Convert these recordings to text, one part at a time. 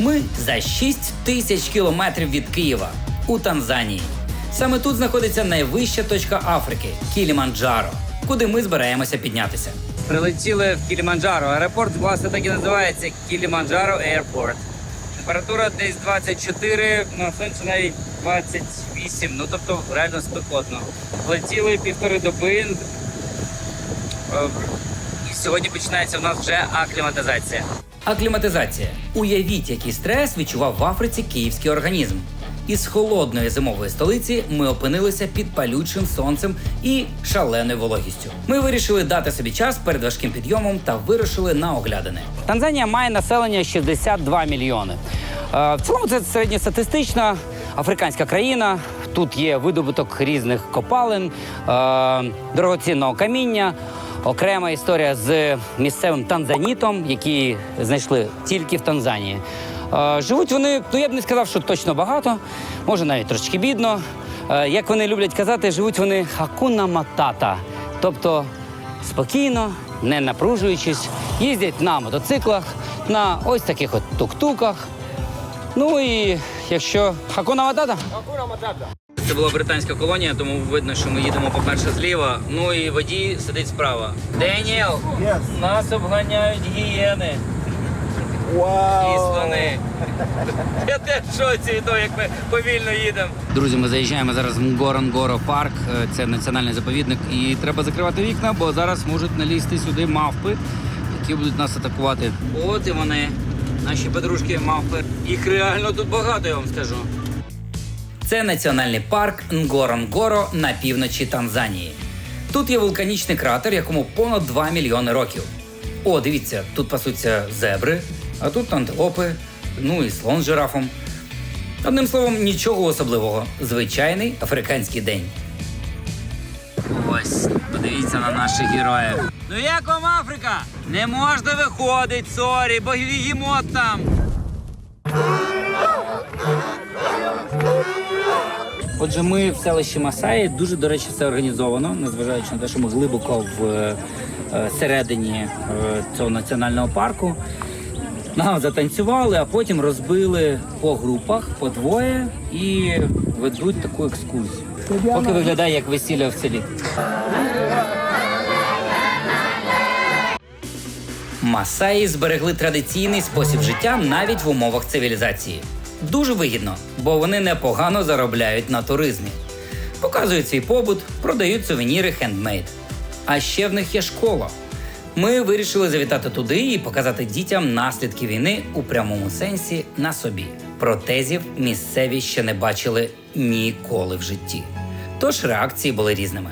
Ми за 6 тисяч кілометрів від Києва у Танзанії. Саме тут знаходиться найвища точка Африки Кіліманджаро, куди ми збираємося піднятися. Прилетіли в Кіліманджаро. Аеропорт, власне, так і називається Кіліманджаро Airport. Температура десь 24, на сонці навіть 28, ну тобто реально спекотно. Летіли півтори доби. Е, І сьогодні починається в нас вже акліматизація. Акліматизація. Уявіть, який стрес відчував в Африці київський організм. Із холодної зимової столиці ми опинилися під палючим сонцем і шаленою вологістю. Ми вирішили дати собі час перед важким підйомом та вирушили на оглядини. Танзанія має населення 62 мільйони. Е, В цілому це середньостатистична африканська країна. Тут є видобуток різних копалин, е, дорогоцінного каміння. Окрема історія з місцевим танзанітом, який знайшли тільки в Танзанії. Е, Живуть вони, ну я б не сказав, що точно багато, може навіть трошки бідно. Е, Як вони люблять казати, живуть вони хакуна матата, тобто спокійно, не напружуючись, їздять на мотоциклах, на ось таких от тук-туках. Ну і якщо хакуна матата? Це була британська колонія, тому видно, що ми їдемо, по-перше, зліва. Ну і водій сидить справа. Деніел, нас обганяють гієни. І слони. Я теж в шоці від того, як ми повільно їдемо. Друзі, ми заїжджаємо зараз в Ngorongoro парк. Е, Це національний заповідник. І треба закривати вікна, бо зараз можуть налізти сюди мавпи, які будуть нас атакувати. От і вони, наші подружки мавпи. Їх реально тут багато, я вам скажу. Це національний парк Нгоронгоро на півночі Танзанії. Тут є вулканічний кратер, якому понад 2 мільйони років. О, дивіться, тут пасуться зебри, а тут антилопи, ну і слон з жирафом. Одним словом, нічого особливого. Звичайний африканський день. Ось, подивіться на наших героїв. Ну як вам Африка? Не можна виходить, сорі, бо їмо там. Отже, ми в селищі Масаї дуже, до речі, все організовано, незважаючи на те, що ми глибоко в е, середині е, цього національного парку. Нам затанцювали, а потім розбили по групах по двоє і ведуть таку екскурсію. Поки виглядає як весілля в селі. Масаї зберегли традиційний спосіб життя навіть в умовах цивілізації. Дуже вигідно, бо вони непогано заробляють на туризмі. Показують свій побут, продають сувеніри хендмейд. А ще в них є школа. Ми вирішили завітати туди і показати дітям наслідки війни у прямому сенсі на собі. Протезів місцеві ще не бачили ніколи в житті. Тож реакції були різними.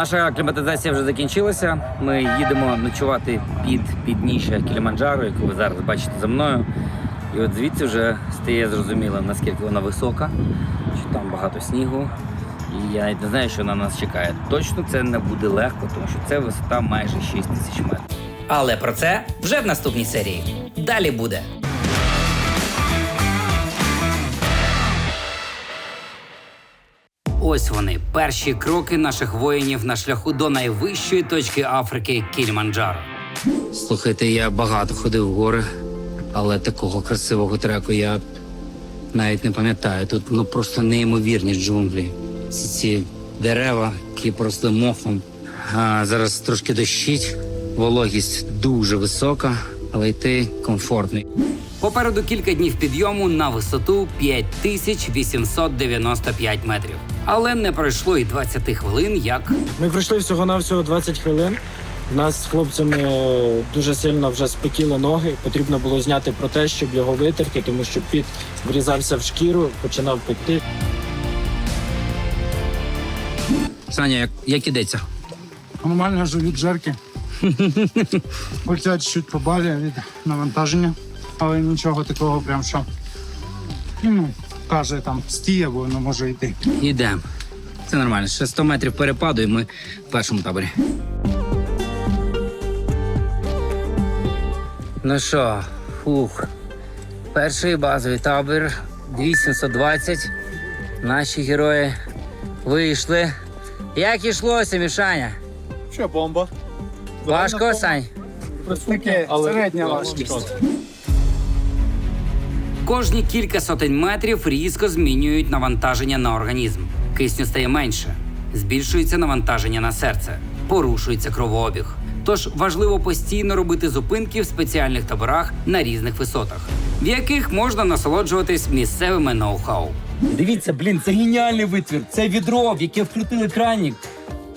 Наша акліматизація вже закінчилася. Ми їдемо ночувати під підніжжя Кіліманджаро, яку ви зараз бачите за мною. І от звідси вже стає зрозуміло, наскільки вона висока, що там багато снігу. І я навіть не знаю, що на нас чекає. Точно це не буде легко, тому що це висота майже 6 тисяч метрів. Але про це вже в наступній серії. Далі буде. Ось вони перші кроки наших воїнів на шляху до найвищої точки Африки Кільманджаро. Слухайте, я багато ходив в гори, але такого красивого треку я навіть не пам'ятаю. Тут ну просто неймовірні джунглі. Ці, ці дерева, які просто мохом. А, зараз трошки дощить, вологість дуже висока, але йти комфортно. Попереду кілька днів підйому на висоту 5895 метрів. Але не пройшло і 20 хвилин, як Ми пройшли всього-навсього 20 хвилин. У нас з хлопцями дуже сильно вже спекіли ноги. Потрібно було зняти протез, щоб його витерти, тому що під врізався в шкіру, починав пекти. Саня, як, як ідеться? Нормально живуть жерки. Хоча чуть побалі від навантаження, але нічого такого прям що. Ну, каже там стій або не може йти. Йдемо. Це нормально. Ще 100 метрів перепаду, і ми в першому таборі. Ну що, фух. Перший базовий табір 2720. Наші герої вийшли. Як ішлося, Мішаня? Що, бомба? Важко, Сань? Таке середня важкість. Кожні кілька сотень метрів різко змінюють навантаження на організм. Кисню стає менше, збільшується навантаження на серце, порушується кровообіг. Тож важливо постійно робити зупинки в спеціальних таборах на різних висотах, в яких можна насолоджуватись місцевими ноу-хау. Дивіться, блін, це геніальний витвір. Це відро, в яке вкрутили кранік.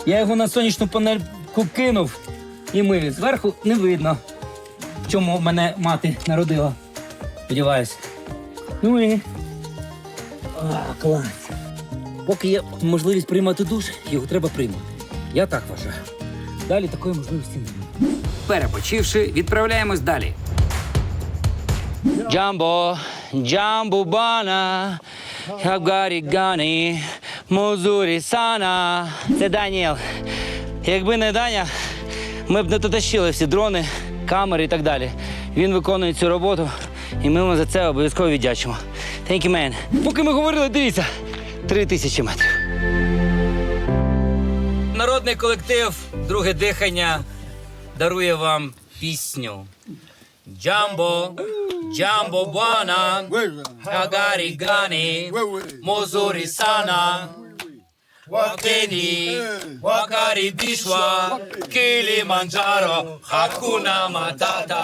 Я його на сонячну панельку кинув і мию. Зверху не видно, чому мене мати народила. Сподіваюсь. Ну і. А, клас. Поки є можливість приймати душ, його треба приймати. Я так вважаю. Далі такої можливості немає. Перепочивши, відправляємось далі. Джамбо, джамбо бана, Гагарі Мозурі Сана. Це Даніел. Якби не Даня, ми б не дотащили всі дрони, камери і так далі. Він виконує цю роботу, і ми йому за це обов'язково віддячимо. Thank you, man. Поки ми говорили, дивіться, три тисячі метрів. Народний колектив Друге дихання дарує вам пісню. Джамбо, Джамбо Бана, Агарі Гані, Мозурі Сана. Wakeni, wakaribishwa Kilimanjaro, hakuna matata.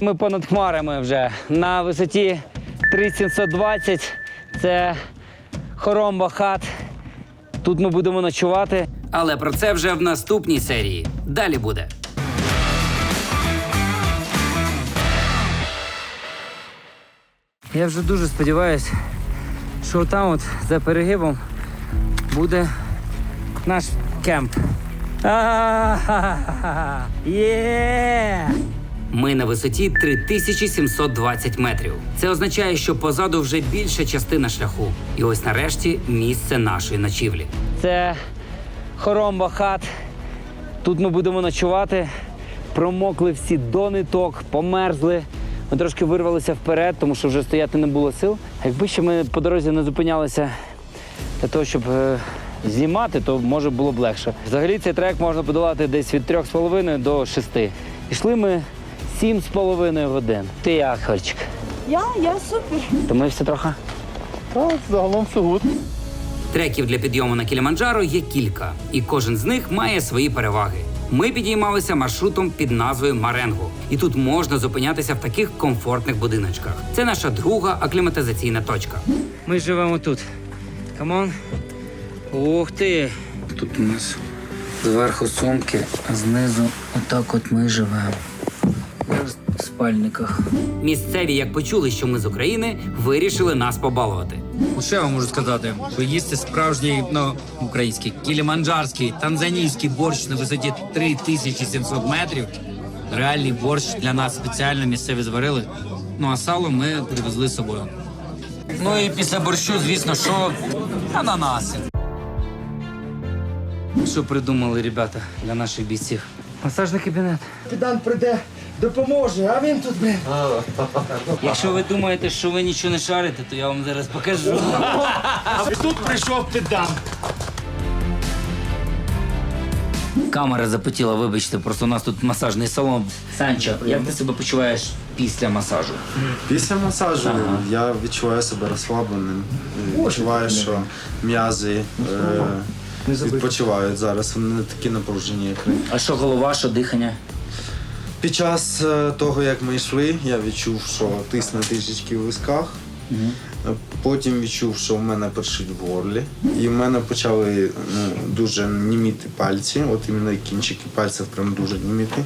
Ми понад хмарами вже на висоті 3720. Це хоромба хат. Тут ми будемо ночувати. Але про це вже в наступній серії. Далі буде. Я вже дуже сподіваюся, що там от за перегибом буде наш кемп. Є! Ми на висоті 3720 метрів. Це означає, що позаду вже більша частина шляху. І ось нарешті місце нашої ночівлі. Це хоромба хат. Тут ми будемо ночувати. Промокли всі до ниток, померзли. Ми трошки вирвалися вперед, тому що вже стояти не було сил. Якби ще ми по дорозі не зупинялися для того, щоб е, знімати, то може було б легше. Взагалі цей трек можна подолати десь від 3,5 до 6. Ішли ми 7,5 годин. Ти як, Хорчик? Я, я супер. Втомився трохи? Так, загалом все гуд. Треків для підйому на Кіліманджаро є кілька, і кожен з них має свої переваги. Ми підіймалися маршрутом під назвою Маренго, і тут можна зупинятися в таких комфортних будиночках. Це наша друга акліматизаційна точка. Ми живемо тут. Камон. Ух ти! Тут у нас зверху сумки, а знизу отак от ми живемо. В спальниках. Місцеві, як почули, що ми з України, вирішили нас побалувати. Що я вам можу сказати? Поїсти справжній ну, український кіліманджарський, танзанійський борщ на висоті 3700 метрів. Реальний борщ для нас спеціально місцеві зварили. Ну а сало ми привезли з собою. Ну і після борщу, звісно, що ананаси. Що придумали ребята для наших бійців? Масажний кабінет. Педант прийде, допоможе, а він тут, блин. Якщо ви думаєте, що ви нічого не шарите, то я вам зараз покажу. А тут прийшов педант. Камера запотіла, вибачте, просто у нас тут масажний салон. Санчо, як ти себе почуваєш після масажу? Після масажу я відчуваю себе розслабленим. Відчуваю, що м'язи е, відпочивають зараз. Вони не такі напружені, як раніше. А що голова, що дихання? Під час е, того, як ми йшли, я відчув, що тисне трішечки в висках. Е, Потім відчув, що в мене першить в горлі. І в мене почали ну, дуже німіти пальці, от іменно кінчики пальців прям дуже німіти.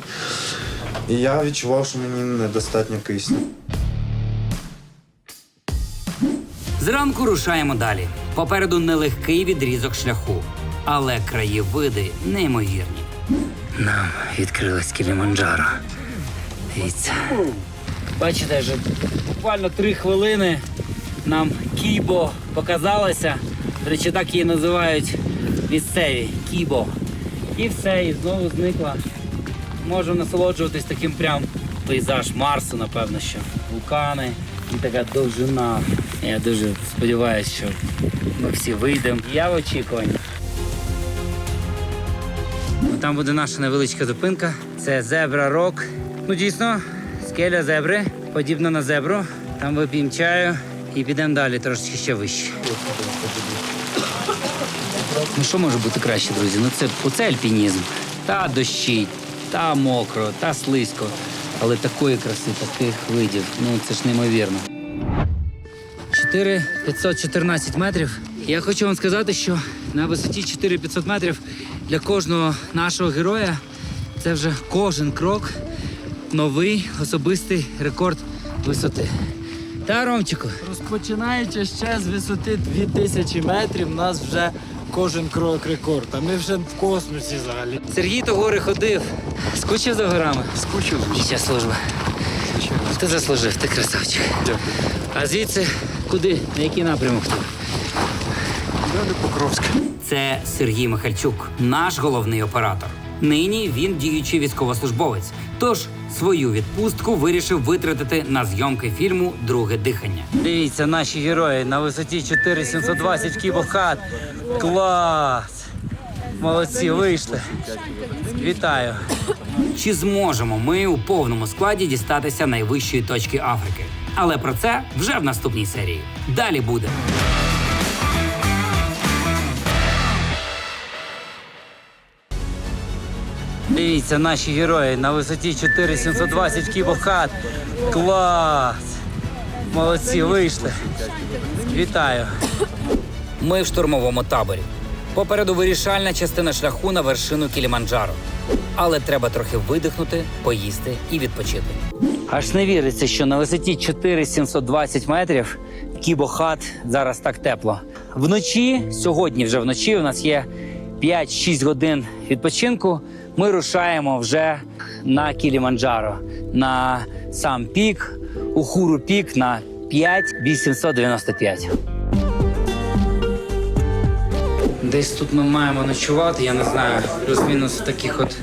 І я відчував, що мені недостатньо кисню. Зранку рушаємо далі. Попереду нелегкий відрізок шляху, але краєвиди неймовірні. Нам відкрилась Кіліманджаро. Дивіться. Бачите, вже буквально три хвилини нам Кібо показалося. До речі, так її називають місцеві Кібо. І все, і знову зникла. Можемо насолоджуватись таким прям пейзаж Марсу, напевно, що вулкани і така довжина. Я дуже сподіваюся, що ми всі вийдемо. Я в очікуванні. Там буде наша невеличка зупинка. Це зебра рок. Ну дійсно, скеля зебри, подібна на зебру. Там вип'ємо чаю і підемо далі, трошки ще вище. Ну що може бути краще, друзі? Ну це оце альпінізм. Та дощить, та мокро, та слизько. Але такої краси, таких видів, ну це ж неймовірно. 4514 метрів. Я хочу вам сказати, що на висоті 4500 метрів для кожного нашого героя це вже кожен крок новий особистий рекорд висоти. Та, Ромчику, Розпочинаючи ще з висоти 2000 метрів, у нас вже кожен крок рекорд. А ми вже в космосі взагалі. Сергій до гори ходив. Скучив за горами. Скучив. Ще служба. Ти заслужив, ти красавчик. А звідси куди? На який напрямок? Далі Покровська. Це Сергій Михальчук, наш головний оператор. Нині він діючий військовослужбовець. Тож свою відпустку вирішив витратити на зйомки фільму Друге дихання. Дивіться, наші герої на висоті 4720 кібохат. Клас! Молодці, вийшли. Вітаю. Чи зможемо ми у повному складі дістатися найвищої точки Африки? Але про це вже в наступній серії. Далі буде. Дивіться, наші герої на висоті 4720 кібохат. Клас! Молодці, вийшли. Вітаю. Ми в штурмовому таборі. Попереду вирішальна частина шляху на вершину Кіліманджаро. Але треба трохи видихнути, поїсти і відпочити. Аж не віриться, що на висоті 4720 метрів кібохат зараз так тепло. Вночі, сьогодні вже вночі, у нас є 5-6 годин відпочинку. Ми рушаємо вже на Кіліманджаро, на сам пік, Ухуру пік на 5895. Десь тут ми маємо ночувати, я не знаю, плюс-мінус в таких от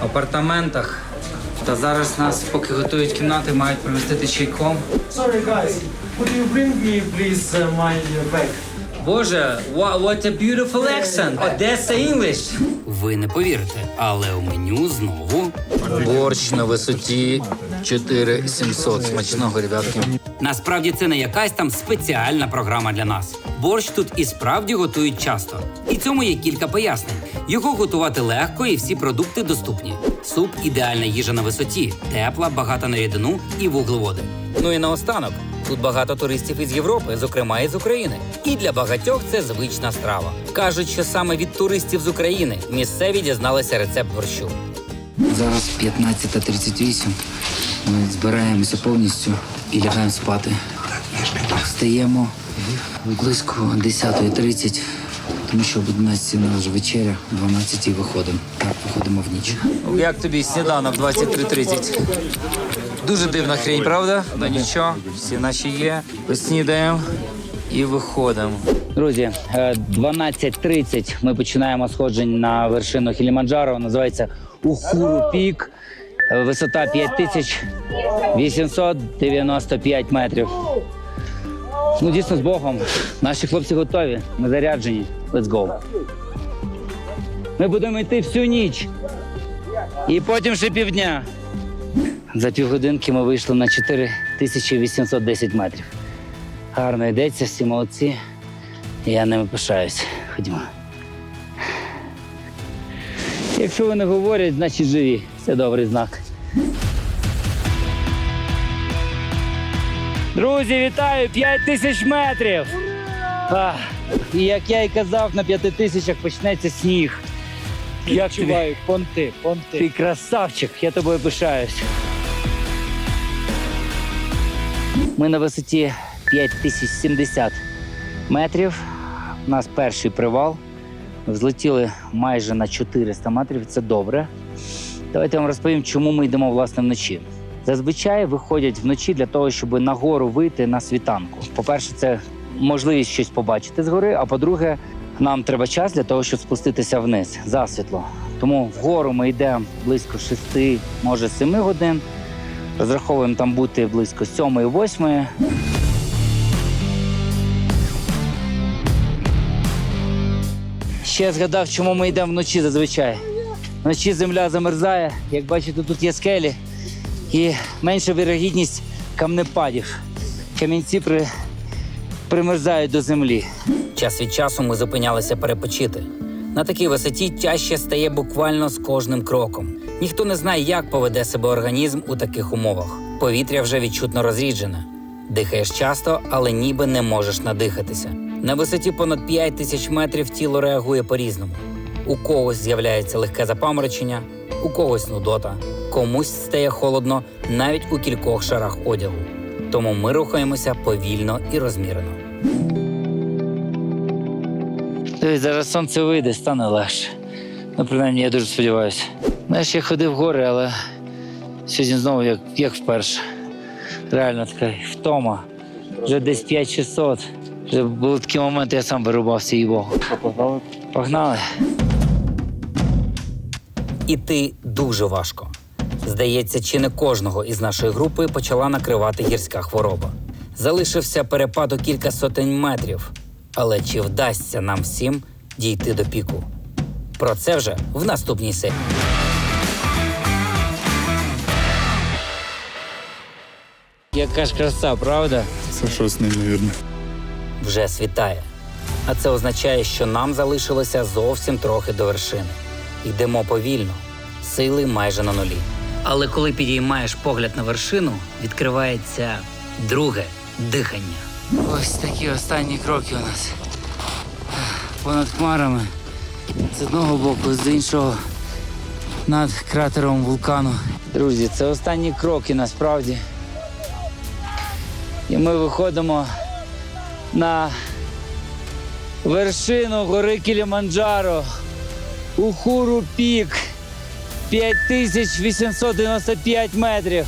апартаментах. Та зараз нас, поки готують кімнати, мають примістити чайком. Sorry guys, would you bring me please uh, my bag? Боже, what, what a beautiful accent! Odessa English! Ви не повірите, але у меню знову борщ на висоті 4700. Смачного, ребятки. Насправді це не якась там спеціальна програма для нас. Борщ тут і справді готують часто. І цьому є кілька пояснень. Його готувати легко і всі продукти доступні. Суп ідеальна їжа на висоті, тепла, багата на рідину і вуглеводи. Ну і наостанок. Тут багато туристів із Європи, зокрема із України. І для багатьох це звична страва. Кажуть, що саме від туристів з України місцеві дізналися рецепт борщу. Зараз 15.38. Ми збираємося повністю і лягаємо спати. Встаємо близько 10.30, тому що об 11 у нас вечеря, 12 виходимо. Так, виходимо в ніч. Як тобі сніданок 23.30? Дуже дивна хрень, правда? Ну нічого, всі наші є. Снідаємо і виходимо. Друзі, е, 12.30 ми починаємо сходження на вершину Хіліманджаро. Називається Ухуру Пік. Е, Висота 5895 метрів. Ну, дійсно, з Богом. Наші хлопці готові. Ми заряджені. Let's go. Ми будемо йти всю ніч. І потім ще півдня. За півгодинки ми вийшли на 4810 метрів. Гарно йдеться, всі молодці. Я ними пишаюсь. Ходімо. Якщо вони говорять, значить живі. Це добрий знак. Друзі, вітаю! 5 тисяч метрів! А, і як я і казав, на п'яти тисячах почнеться сніг. Тобі? Відчуваю, понти, понти. Ти красавчик, я тобою пишаюсь. Ми на висоті 5070 метрів. У нас перший привал. Взлетіли майже на 400 метрів. Це добре. Давайте я вам розповім, чому ми йдемо власне вночі. Зазвичай виходять вночі для того, щоб нагору вийти на світанку. По-перше, це можливість щось побачити згори. А по-друге, нам треба час для того, щоб спуститися вниз засвітло. Тому вгору ми йдемо близько 6, може 7 годин. Розраховуємо там бути близько 7-8. Ще згадав, чому ми йдемо вночі зазвичай. Вночі земля замерзає, як бачите, тут є скелі і менша вірогідність камнепадів. Камінці при... примерзають до землі. Час від часу ми зупинялися перепочити. На такій висоті тяжче стає буквально з кожним кроком. Ніхто не знає, як поведе себе організм у таких умовах. Повітря вже відчутно розріджене. Дихаєш часто, але ніби не можеш надихатися. На висоті понад 5 тисяч метрів тіло реагує по-різному. У когось з'являється легке запаморочення, у когось нудота, комусь стає холодно навіть у кількох шарах одягу. Тому ми рухаємося повільно і розмірено. Дивись, зараз сонце вийде, стане легше. Ну, принаймні, я дуже сподіваюся. Знаєш, я ходив в гори, але сьогодні знову як, як вперше. Реально така втома. Вже десь 5600. Вже були такі моменти, я сам вирубався, їй Богу. Погнали? Погнали. Іти дуже важко. Здається, чи не кожного із нашої групи почала накривати гірська хвороба. Залишився перепад у кілька сотень метрів. Але чи вдасться нам всім дійти до піку? Про це вже в наступній серії. Яка ж краса, правда? Це щось неймовірне. Вже світає. А це означає, що нам залишилося зовсім трохи до вершини. Йдемо повільно, сили майже на нулі. Але коли підіймаєш погляд на вершину, відкривається друге дихання. Ось такі останні кроки у нас. Понад хмарами. З одного боку, з іншого над кратером вулкану. Друзі, це останні кроки насправді. І ми виходимо на вершину гори Кіліманджаро. Ухуру пік 5895 метрів.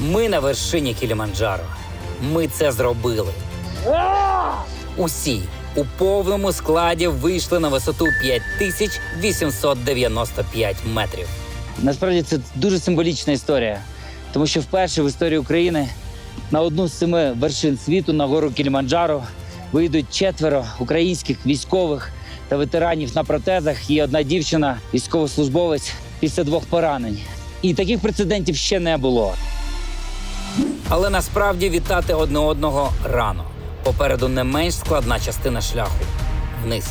Ми на вершині Кіліманджаро. Ми це зробили. Усі у повному складі вийшли на висоту 5895 метрів. Насправді це дуже символічна історія, тому що вперше в історії України на одну з семи вершин світу на гору Кіліманджаро вийдуть четверо українських військових та ветеранів на протезах і одна дівчина, військовослужбовець після двох поранень. І таких прецедентів ще не було. Але насправді вітати одне одного рано. Попереду не менш складна частина шляху вниз.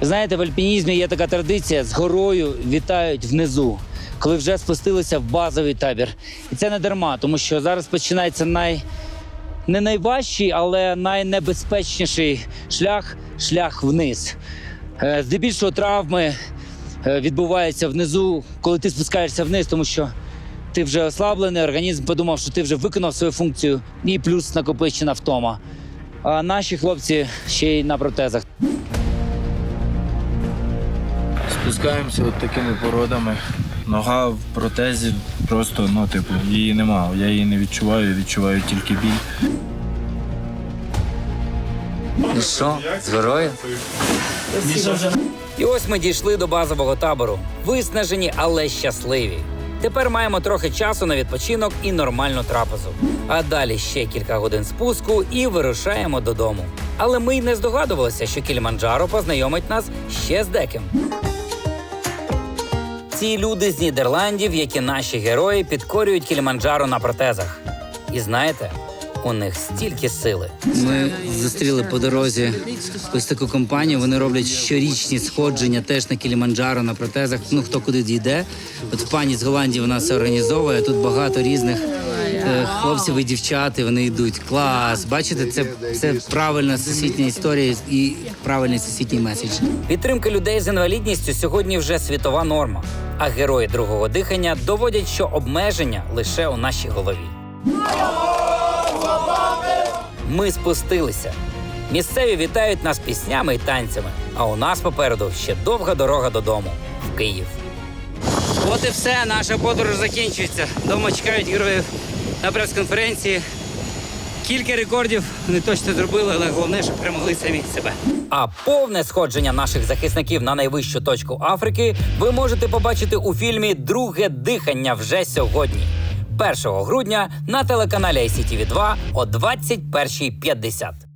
Знаєте, в альпінізмі є така традиція: з горою вітають внизу, коли вже спустилися в базовий табір. І це не дарма, тому що зараз починається най не найважчий, але найнебезпечніший шлях шлях вниз. Е, Здебільшого травми е, відбуваються внизу, коли ти спускаєшся вниз, тому що ти вже ослаблений, організм подумав, що ти вже виконав свою функцію, і плюс накопичена втома. А наші хлопці ще й на протезах. Спускаємося от такими породами. Нога в протезі просто, ну, типу, її нема. Я її не відчуваю, відчуваю тільки біль. І що, з горою? І ось ми дійшли до базового табору. Виснажені, але щасливі. Тепер маємо трохи часу на відпочинок і нормальну трапезу. А далі ще кілька годин спуску і вирушаємо додому. Але ми й не здогадувалися, що Кіліманджаро познайомить нас ще з деким. Ці люди з Нідерландів, які наші герої, підкорюють Кіліманджаро на протезах. І знаєте, у них стільки сили. Ми зустріли по дорозі ось таку компанію. Вони роблять щорічні сходження теж на Кіліманджаро на протезах. Ну хто куди дійде. От пані з Голландії вона це організовує. Тут багато різних хлопців і дівчат. і Вони йдуть. Клас. Бачите, це, це правильна всесвітня історія і правильний всесвітній меседж. Підтримка людей з інвалідністю сьогодні вже світова норма. А герої другого дихання доводять, що обмеження лише у нашій голові. Ми спустилися. Місцеві вітають нас піснями і танцями. А у нас попереду ще довга дорога додому в Київ. От і все, наша подорож закінчується. Дома чекають героїв на прес-конференції. Кілька рекордів вони точно зробили, але головне, щоб перемогли самі себе. А повне сходження наших захисників на найвищу точку Африки ви можете побачити у фільмі Друге дихання вже сьогодні. 1 грудня на телеканалі ICTV 2 о 21.50.